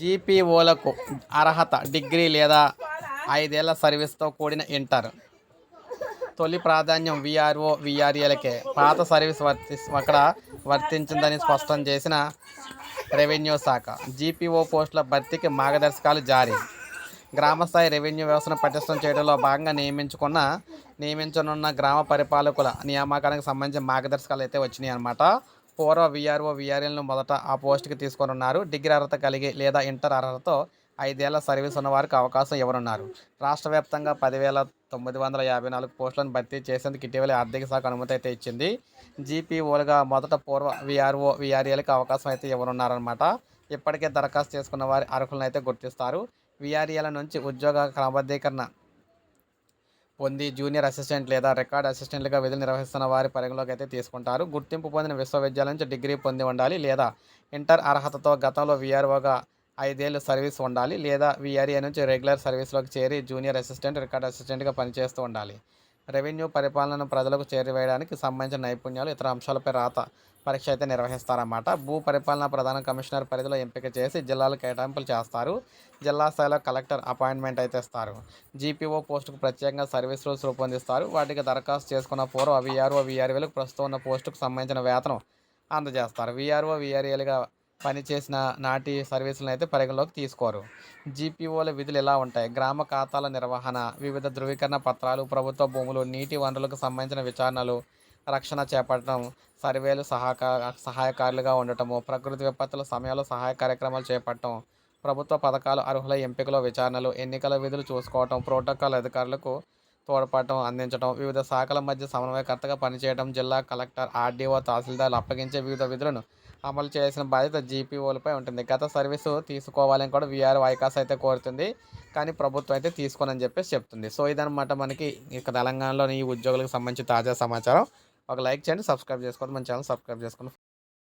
జీపీఓలకు అర్హత డిగ్రీ లేదా ఐదేళ్ళ సర్వీస్తో కూడిన ఇంటర్. తొలి ప్రాధాన్యం విఆర్ఓ విఆర్ఏలకే. పాత సర్వీస్ వర్తి అక్కడ వర్తించిందని స్పష్టం చేసిన రెవెన్యూ శాఖ. జీపీఓ పోస్టుల భర్తీకి మార్గదర్శకాలు జారీ. గ్రామస్థాయి రెవెన్యూ వ్యవస్థను పటిష్టం చేయడంలో భాగంగా నియమించుకున్న నియమించనున్న గ్రామ పరిపాలకుల నియామకానికి సంబంధించిన మార్గదర్శకాలు అయితే వచ్చినాయి అనమాట పూర్వ విఆర్ఓ విఆర్ఎల్ను మొదట ఆ పోస్టుకి తీసుకోనున్నారు. డిగ్రీ అర్హత కలిగి లేదా ఇంటర్ అర్హతతో ఐదేళ్ళ సర్వీస్ ఉన్నవారికి అవకాశం ఇవ్వనున్నారు. రాష్ట్ర వ్యాప్తంగా పదివేల తొమ్మిది వందల యాభై నాలుగు పోస్టులను భర్తీ చేసేందుకు ఇటీవల ఆర్థిక శాఖ అనుమతి అయితే ఇచ్చింది. జీపీఓలుగా మొదట పూర్వ విఆర్ఓ విఆర్ఏలకు అవకాశం అయితే ఇవ్వనున్నారనమాట ఇప్పటికే దరఖాస్తు చేసుకున్న వారి అర్హులను అయితే గుర్తిస్తారు. విఆర్ఏల నుంచి ఉద్యోగ క్రమబద్ధీకరణ పొంది జూనియర్ అసిస్టెంట్ లేదా రికార్డ్ అసిస్టెంట్లుగా విధులు నిర్వహిస్తున్న వారి పరిగణలోకి అయితే తీసుకుంటారు. గుర్తింపు పొందిన విశ్వవిద్యాలయం నుంచి డిగ్రీ పొంది ఉండాలి లేదా ఇంటర్ అర్హతతో గతంలో విఆర్ఓగా ఐదేళ్ళు సర్వీస్ ఉండాలి లేదా విఆర్ఏ నుంచి రెగ్యులర్ సర్వీస్లోకి చేరి జూనియర్ అసిస్టెంట్ రికార్డ్ అసిస్టెంట్గా పనిచేస్తూ ఉండాలి. రెవెన్యూ పరిపాలనను ప్రజలకు చేరవేయడానికి సంబంధించిన నైపుణ్యాలు ఇతర అంశాలపై రాత పరీక్ష అయితే నిర్వహిస్తారన్నమాట. భూ పరిపాలన ప్రధాన కమిషనర్ పరిధిలో ఎంపిక చేసి జిల్లాలు కేటాయింపులు చేస్తారు. జిల్లా స్థాయిలో కలెక్టర్ అపాయింట్మెంట్ అయితే ఇస్తారు. జీపీఓ పోస్టుకు ప్రత్యేకంగా సర్వీస్ రూల్స్ రూపొందిస్తారు. వాటికి దరఖాస్తు చేసుకున్న పూర్వ విఆర్ఓ విఆర్ఏలకు ప్రస్తుతం ఉన్న పోస్టుకు సంబంధించిన వేతనం అందజేస్తారు. విఆర్ఓ విఆర్ఏలుగా పనిచేసిన నాటి సర్వీసులను అయితే పరిగణలోకి తీసుకోరు. జీపీఓల విధులు ఎలా ఉంటాయి? గ్రామ ఖాతాల నిర్వహణ వివిధ ధృవీకరణ పత్రాలు ప్రభుత్వ భూములు నీటి వనరులకు సంబంధించిన విచారణలు రక్షణ చేపట్టడం సర్వేలు సహాక సహాయకారులుగా ఉండటము ప్రకృతి విపత్తుల సమయంలో సహాయ కార్యక్రమాలు చేపట్టడం ప్రభుత్వ పథకాలు అర్హుల ఎంపికలో విచారణలు ఎన్నికల విధులు చూసుకోవటం ప్రోటోకాల్ అధికారులకు తోడ్పడటం అందించడం వివిధ శాఖల మధ్య సమన్వయకర్తగా పనిచేయడం జిల్లా కలెక్టర్ ఆర్డీఓ తహసీల్దార్లు అప్పగించే వివిధ విధులను అమలు చేయాల్సిన బాధ్యత జీపీఓలపై ఉంటుంది. గత సర్వీసు తీసుకోవాలని కూడా వీఆర్ వైకాస్ అయితే కోరుతుంది. కానీ ప్రభుత్వం అయితే తీసుకోనని చెప్పేసి చెప్తుంది. సో ఇదనమాట మనకి ఇక తెలంగాణలోని ఈ ఉద్యోగులకు సంబంధించి తాజా సమాచారం. ఒక లైక్ చేయండి సబ్స్క్రైబ్ చేసుకోండి మన ఛానల్ సబ్స్క్రైబ్ చేసుకోండి